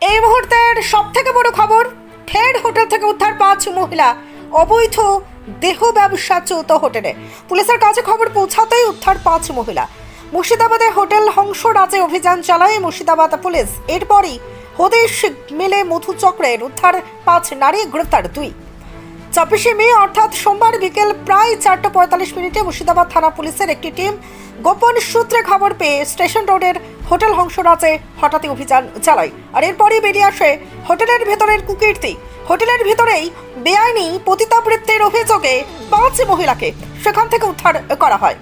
এই মুহূর্তের সব থেকে বড় খবর, ফের হোটেল থেকে উদ্ধার পাঁচ মহিলা অবৈধ দেহ ব্যবসা চৌত হোটেলে। পুলিশের কাছে খবর পৌঁছাতেই উদ্ধার পাঁচ মহিলা। মুর্শিদাবাদে হোটেল হংস রাজে অভিযান চালায় মুর্শিদাবাদ পুলিশ। এরপরই হদেশ মেলে মধু চক্রের উদ্ধার পাঁচ নারী গ্রেফতার দুই। ছাব্বিশে মে, অর্থাৎ সোমবার বিকেল প্রায় চারটা পঁয়তাল্লিশ মিনিটে মুর্শিদাবাদ থানা পুলিশের একটি টিম গোপন সূত্রে খবর পেয়ে স্টেশন রোডের হোটেল হংসরাজে হঠাৎই অভিযান চালায়। আর এরপরই বেরিয়ে আসে হোটেলের ভেতরের কুকীর্তি। হোটেলের ভেতরেই বেআইনি পতিতাবৃত্তির অভিযোগে পাঁচ মহিলাকে সেখান থেকে উদ্ধার করা হয়।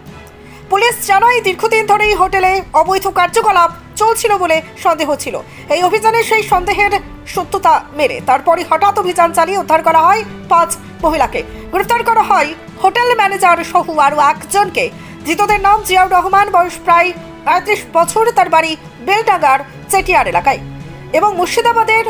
পুলিশ জানায়, দীর্ঘদিন ধরেই হোটেলে অবৈধ কার্যকলাপ চলছিল বলে সন্দেহ ছিল। এই অভিযানে সেই সন্দেহের সত্যতা মেরে। তারপরই হঠাৎ অভিযান চালিয়ে উদ্ধার করা হয় পাঁচ মহিলাকে। গ্রেফতার করা হয় হোটেল ম্যানেজার সহ আরও একজনকে। ধৃতদের নাম জিয়াউর রহমান, বয়স প্রায় পঁয়ত্রিশ বছর, তার বাড়ি বেলডাঙ্গার চেটিয়ার এলাকায়। এবং মুর্শিদাবাদের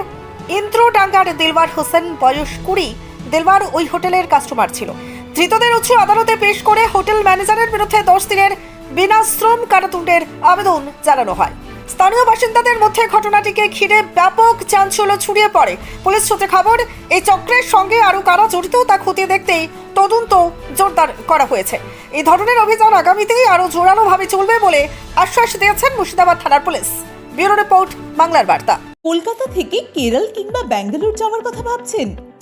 ইন্দ্রডাঙ্গার দিলবার হোসেন, বয়স কুড়ি দিলবার ওই হোটেলের কাস্টমার ছিল। ধৃতদের উচ্চ আদালতে পেশ করে হোটেল ম্যানেজারের বিরুদ্ধে দশ দিনের বিনাশ্রম কারাদণ্ডের আবেদন জানানো হয়। স্থানীয় বাসিন্দাদের মধ্যে ঘটনাটিকে ঘিরে ব্যাপক চাঞ্চল্য ছড়িয়ে পড়ে। পুলিশ সূত্রে খবর, এই চক্রের সঙ্গে আরও কারা জড়িত তা খতিয়ে দেখতেই তদন্ত জোরদার করা হয়েছে। এই ধরনের অভিযান আগামীতেই আরও জোরালোভাবে চলবে বলে আশ্বাস দিয়েছেন মুর্শিদাবাদ থানার পুলিশ। ব্যুরো রিপোর্ট, বাংলার বার্তা। কলকাতা থেকে কেরল কিংবা ব্যাঙ্গালোর যাওয়ার কথা ভাবছেন?